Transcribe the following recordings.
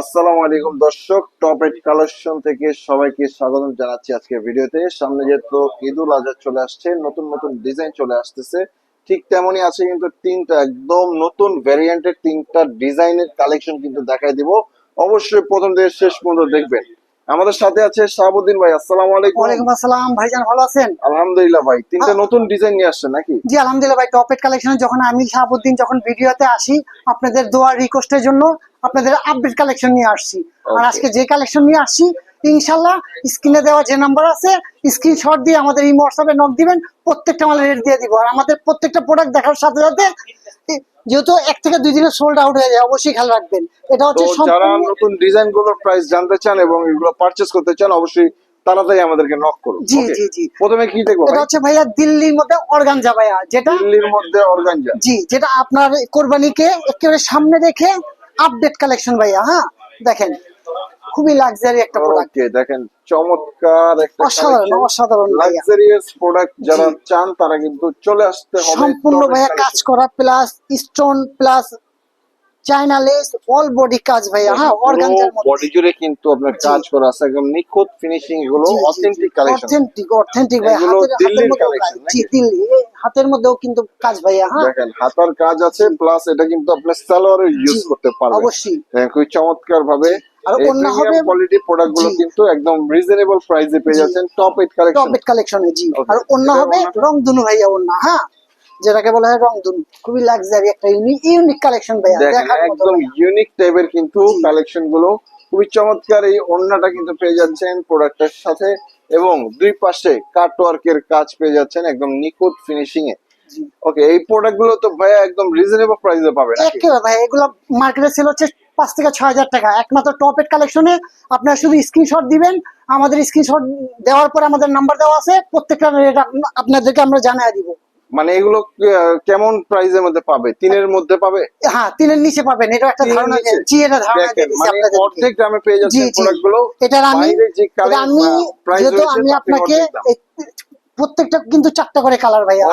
আসসালামু আলাইকুম দর্শক টপ এট কালেকশন থেকে সবাইকে স্বাগত জানাচ্ছি আজকের ভিডিওতে। সামনে যেহেতু ঈদুল আজহা চলে আসছে, নতুন নতুন ডিজাইন চলে আসতেছে। ঠিক তেমনই আছে কিন্তু তিনটা একদম নতুন ভ্যারিয়েন্টের তিনটা ডিজাইনের কালেকশন কিন্তু দেখাই দিব। অবশ্যই প্রথম থেকে শেষ পর্যন্ত দেখবেন। আমাদের সাথে আছে শাহাবুদ্দিন ভাই আসসালামু আলাইকুম। ওয়ালাইকুম আসসালাম। ভাইজান ভালো আছেন? আলহামদুলিল্লাহ ভাই তিনটা নতুন ডিজাইন নিয়ে আসছেন নাকি? জি আলহামদুলিল্লাহ ভাই টপেট কালেকশন যখন আমি শাহাবুদ্দিন যখন ভিডিওতে আসি আপনাদের দোয়া রিকোয়েস্টের জন্য আপনাদের আপডেট কালেকশন নিয়ে আসছি। আর আজকে যে কালেকশন নিয়ে আসছি ইনশাল্লাহ স্ক্রিনে দেওয়া যে নাম্বার আছে স্ক্রিনশট দিয়ে আমাদের এই হোয়াটসঅ্যাপে নক দিবেন প্রত্যেকটা মালের রেট দিয়ে দিব। আর আমাদের প্রত্যেকটা প্রোডাক্ট দেখার সাথে সাথে যেহেতু এক থেকে দুই দিনে সোল্ড আউট হয়ে যায় অবশ্যই খেয়াল রাখবেন। এটা হচ্ছে যারা নতুন ডিজাইনগুলোর প্রাইস জানতে চান এবং এগুলো পারচেজ করতে চান অবশ্যই তাড়াতাড়ি আমাদেরকে নক করুন। জি, জি, জি। প্রথমে কি দেখব এটা হচ্ছে ভাইয়া দিল্লির মধ্যে অর্গানজা ভাইয়া যেটা দিল্লির মধ্যে অর্গানজা। জি যেটা আপনার কোরবানিকে একেবারে সামনে রেখে আপডেট কালেকশন ভাইয়া হ্যাঁ? দেখেন খুবই লাক্সারি একটা প্রোডাক্ট দেখেন চমৎকার একটা অসাধারণ অসাধারণ লাক্সারিয়াস প্রোডাক্ট যারা চান তারা কিন্তু চলে আসতে হবে সম্পূর্ণ ভাইয়া কাজ করা plus stone plus China less all body কাজ ভাইয়া হ্যাঁ অর্গানজার মধ্যে। বডি জুড়ে কিন্তু আপনার কাজ করা আছে একদম নিখুঁত ফিনিশিং এগুলো অথেন্টিক কালেকশন অথেন্টিক অথেন্টিক এগুলো হাতের দিল্লির মধ্যেও জি দিল্লি হাতের মধ্যেও কিন্তু কাজ ভাইয়া হ্যাঁ। দেখেন হাতার কাজ আছে প্লাস এটা কিন্তু আপনার সালোয়ারে ইউজ করতে পারবেন। অবশ্যই। খুবই চমৎকার ভাবে আর অন্য হবে- কোয়ালিটি কিন্তু একদম রিজনেবল প্রাইসে পেয়ে যাচ্ছেন। টপ কালেকশন টপেট কালেকশনে জি। আর অন্য হবে? অন্যটা? রংধনু ভাইয়া অন্য হ্যাঁ? যেটাকে বলা হয় রংধনু। খুবই লাক্সারি একটা ইউনিক ইউনিক কালেকশন ভাইয়া। দেখেন দেখার একদম ইউনিক টাইপের কিন্তু কালেকশনগুলো। খুবই চমৎকার এই ওড়নাটা কিন্তু পেয়ে যাচ্ছেন প্রোডাক্টের সাথে। এবং দুই পাশে কাট ওয়ার্কের কাজ পেয়ে যাচ্ছেন একদম নিখুঁত ফিনিশিং এ। ওকে এই প্রোডাক্টগুলো তো ভাইয়া একদম রিজনেবল প্রাইসে পাবেন একেবারে ভাই এগুলো মার্কেটে সেল হচ্ছে পাঁচ থেকে ছয় হাজার টাকা। একমাত্র টপেট কালেকশনে আপনারা শুধু স্ক্রিনশট দিবেন। আমাদের স্ক্রিনশট দেওয়ার পর আমাদের নাম্বার দেওয়া আছে। প্রত্যেকটা রেট আপনাদেরকে আমরা জানিয়ে দিব। মানে এগুলো কেমন প্রাইসের মধ্যে পাবে? তিনের মধ্যে পাবে? হ্যাঁ তিনের নিচে পাবেন। এটা একটা ধারণা? জি এটা ধারণা মানে। অর্ধেক দামে পেয়ে জি যাচ্ছেন জি। প্রোডাক্ট আমি এটা আমি যেহেতু আমি আপনাকে প্রত্যেকটা কিন্তু চারটা করে কালার ভাইয়া।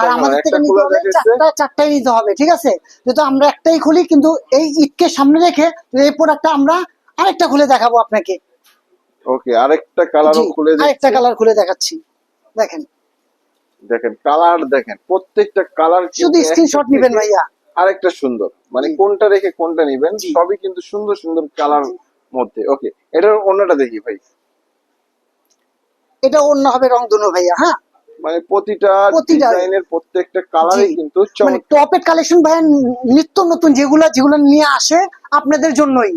আর আমাদের থেকে নিতে দেখাচ্ছে। চারটা চারটাই নিতে হবে ঠিক আছে? যেহেতু আমরা একটাই খুলি কিন্তু এই ঈদকে সামনে রেখে এই প্রোডাক্টটা আমরা আরেকটা খুলে দেখাবো আপনাকে। ওকে আরেকটা কালারও জি, খুলে আরেকটা কালার খুলে দেখাচ্ছি। দেখেন। দেখেন কালার দেখেন প্রত্যেকটা কালার শুধু স্ক্রিনশট নিবেন ভাইয়া। আরেকটা সুন্দর। মানে কোনটা রেখে কোনটা নিবেন সবই কিন্তু সুন্দর সুন্দর কালার মধ্যে। ওকে এটার অন্যটা দেখি ভাই। এটা অন্য হবে রংধনু ভাইয়া হ্যাঁ? মানে প্রতিটা ডিজাইনের প্রত্যেকটা কালারই কিন্তু মানে টপের কালেকশন ভাইয়া নিত্য নতুন যেগুলো যেগুলো নিয়ে আসে আপনাদের জন্যই।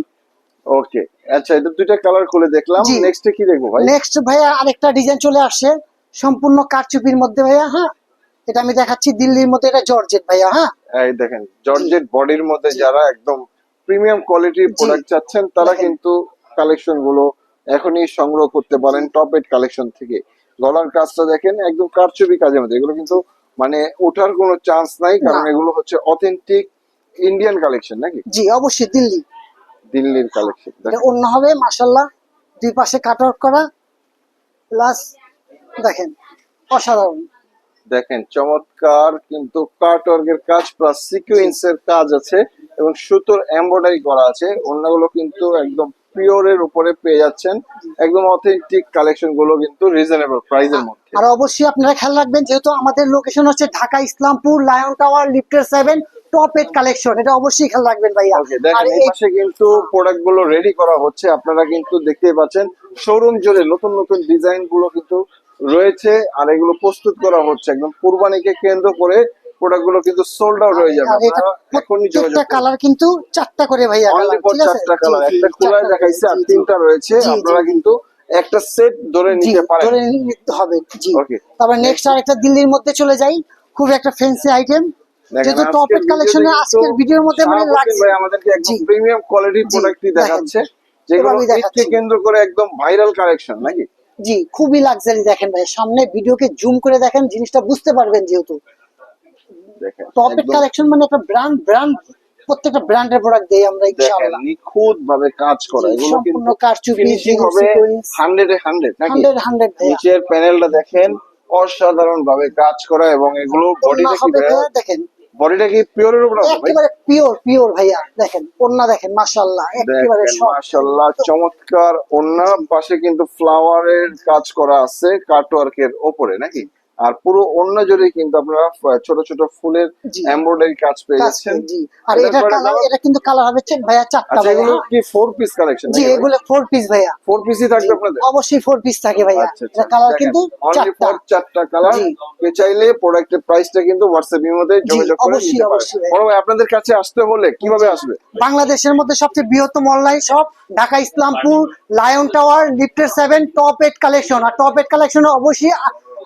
ওকে আচ্ছা এটা দুইটা কালার খুলে দেখলাম। নেক্সটে কি দেখব ভাই? নেক্সট ভাইয়া আরেকটা ডিজাইন চলে আসছে সম্পূর্ণ কারচুপির মধ্যে ভাইয়া হ্যাঁ? এটা আমি দেখাচ্ছি দিল্লির মধ্যে এটা জর্জেট ভাইয়া হ্যাঁ? এই দেখেন জর্জেট বডির মধ্যে যারা একদম প্রিমিয়াম কোয়ালিটির প্রোডাক্ট চাচ্ছেন তারা কিন্তু কালেকশনগুলো এখনই সংগ্রহ করতে পারেন টপ এড কালেকশন থেকে। গলার কাজটা দেখেন একদম কারচুপি কাজের মধ্যে। এগুলো কিন্তু মানে ওঠার কোনো চান্স নাই কারণ এগুলো হচ্ছে অথেন্টিক ইন্ডিয়ান কালেকশন নাকি? জি অবশ্যই দিল্লি। দিল্লির কালেকশন অন্য হবে মাসাল্লাহ দুই পাশে কাট আউট করা প্লাস দেখেন অসাধারণ। দেখেন চমৎকার কিন্তু কাট ওয়ার্কের কাজ প্লাস সিকুয়েন্সের কাজ আছে এবং সুতোর এমব্রয়ডারি করা আছে। অন্যগুলো কিন্তু একদম পিওরের উপরে পেয়ে যাচ্ছেন। একদম অথেন্টিক কালেকশনগুলো কিন্তু রিজনেবল প্রাইসের মধ্যে। আর অবশ্যই আপনারা খেয়াল রাখবেন যেহেতু আমাদের লোকেশন হচ্ছে ঢাকা ইসলামপুর লায়ন টাওয়ার লিফটের সেভেন টপ এড কালেকশন এটা অবশ্যই খেয়াল রাখবেন ভাইয়া। আর এই পাশে কিন্তু প্রোডাক্টগুলো রেডি করা হচ্ছে আপনারা কিন্তু দেখতেই পাচ্ছেন শোরুম জুড়ে নতুন নতুন ডিজাইনগুলো কিন্তু রয়েছে আর এগুলো প্রস্তুত করা হচ্ছে একদম কুরবানিকে কেন্দ্র করে প্রোডাক্টগুলো কিন্তু সোল্ড আউট হয়ে যাবে। আর এখনই যোগাযোগ কালার কিন্তু চারটা করে ভাইয়া অনলি কালার ফর ঠিক আছে? চারটা কালার একটা খোলা দেখাইছে আর। তিনটা রয়েছে। আপনারা কিন্তু একটা সেট ধরে নিতে পারেন। ধরে নিতে হবে জি. তারপর নেক্সট আরেকটা দিল্লির মধ্যে চলে যাই। খুব একটা ফ্যান্সি আইটেম যেহেতু কালেকশনে আজকের ভিডিওর মধ্যে মানে লাগছে। ভাই আমাদেরকে একদম প্রিমিয়াম কোয়ালিটির জি, প্রোডাক্টই দেখাচ্ছে। যেগুলো ঈদকে কেন্দ্র করে একদম ভাইরাল কালেকশন নাকি? জি খুবই লাক্সারি দেখেন ভাই। সামনে ভিডিওকে জুম করে দেখেন জিনিসটা বুঝতে পারবেন যেহেতু। দেখেন টপ এড কালেকশন মানে একটা ব্র্যান্ড ব্র্যান্ড প্রত্যেকটা ব্র্যান্ডের প্রোডাক্ট দেই আমরা ইনশাআল্লাহ। নিখুঁত ভাবে কাজ করা এগুলো সম্পূর্ণ কারচুপি, হবে sequence। হান্ড্রেড এ হান্ড্রেড নাকি? হান্ড্রেড হান্ড্রেড ভাইয়া নিচের প্যানেলটা দেখেন অসাধারণ ভাবে কাজ করা এবং এগুলো বডিটা কি? ভাইয়া? দেখেন। বডিটা কি পিওরের উপর আছে ভাই? একেবারে পিওর পিওর ভাইয়া দেখেন ওন্না দেখেন মাশাআল্লাহ একেবারে মাশাআল্লাহ চমৎকার অন্য পাশে কিন্তু ফ্লাওয়ারের কাজ করা আছে কাটওয়ার্কের ওপরে নাকি? আর পুরো অন্য জুড়ে কিন্তু আপনারা ছোট ছোট ফুলের এমব্রয়ডারি কাজ পেয়ে যাচ্ছেন। জি। আর এটা কালার এটা কিন্তু কালার হবে চেক ভাইয়া চারটা আচ্ছা ভাইয়া। এগুলো কি ফোর পিস কালেকশন জি এগুলো ফোর পিস ভাইয়া। ফোর পিসই থাকবে আপনাদের? অবশ্যই ফোর পিস থাকে ভাইয়া। আচ্ছা এটা কালার কিন্তু চারটা। চারটা কালার কে চাইলে প্রোডাক্টের প্রাইসটা কিন্তু হোয়াটসঅ্যাপ এর মধ্যে যোগাযোগ করে অবশ্যই, নিতে বড় ভাই আপনাদের কাছে আসতে হলে কীভাবে আসবে? বাংলাদেশের মধ্যে সবচেয়ে বৃহত্তম online shop Dhaka Islampur lion tower লিফটের সেভেন টপ এইট কালেকশন আর টপ এইট কালেকশন অবশ্যই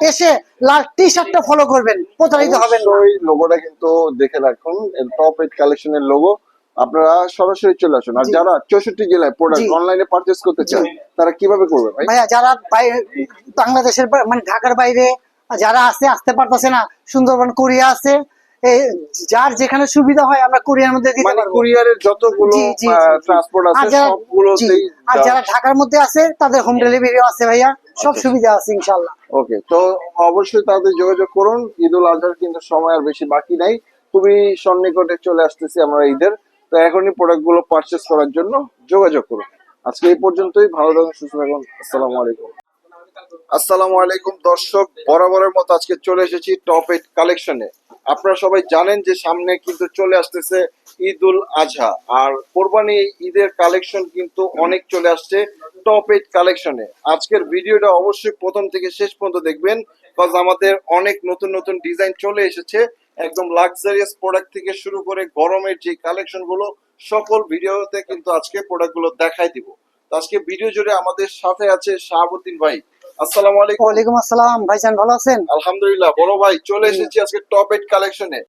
এসে লাল টি শার্টটা ফলো করবেন। প্রতারিত হবেন ওই লোগোটা কিন্তু দেখে রাখুন। টপ এইট কালেকশনের লোগো আপনারা সরাসরি চলে আসুন। আর যারা চৌষট্টি জেলায় প্রোডাক্ট। অনলাইনে পারচেস করতে চান তারা কীভাবে করবে ভাই? ভাইয়া যারা বাইরে বাংলাদেশের মানে ঢাকার বাইরে যারা আছে আসতে পারতেছে না। সুন্দরবন কোরিয়া আছে। যার যেখানে সুবিধা হয় আমরা কোরিয়ার মধ্যে দিতে মানে পারব। কুরিয়ারের যতগুলো। ট্রান্সপোর্ট আছে সবগুলোতেই আর যারা ঢাকার মধ্যে আছে তাদের হোম ডেলিভারিও আছে ভাইয়া। সব সুবিধা আছে ইনশাল্লাহ ওকে তো অবশ্যই তাদের যোগাযোগ করুন। ঈদ উল আজহার কিন্তু সময় আর বেশি বাকি নাই। খুবই সন্নিকটে চলে আসতেছি আমরা ঈদের। তো এখনই প্রোডাক্টগুলো পারচেস করার জন্য যোগাযোগ করুন। আজকে এই পর্যন্তই ভালো থাকুন সুস্থ থাকুন। আসসালামু আলাইকুম। আসসালামু আলাইকুম দর্শক বরাবরের মতো আজকে চলে এসেছি টপ এইট কালেকশনে আপনারা সবাই জানেন যে সামনে কিন্তু চলে আসতেছে ঈদ উল আজহা। আর কোরবানি ঈদের কালেকশন কিন্তু অনেক চলে আসছে টপ এইট কালেকশনে আজকের ভিডিওটা অবশ্যই প্রথম থেকে শেষ পর্যন্ত দেখবেন কজ আমাদের অনেক নতুন নতুন ডিজাইন চলে এসেছে। একদম লাক্সারিয়াস প্রোডাক্ট থেকে শুরু করে গরমের যে কালেকশনগুলো, সকল ভিডিওতে কিন্তু আজকে প্রোডাক্টগুলো দেখাই দিব। আজকে ভিডিও জুড়ে আমাদের সাথে আছে শাহাবুদ্দিন ভাই। আসসালামু আলাইকুম। ওয়ালাইকুম আসসালাম। ভাইজান ভালো আছেন? আলহামদুলিল্লাহ বড় ভাই চলে এসেছি আজকে টপ এইট কালেকশনে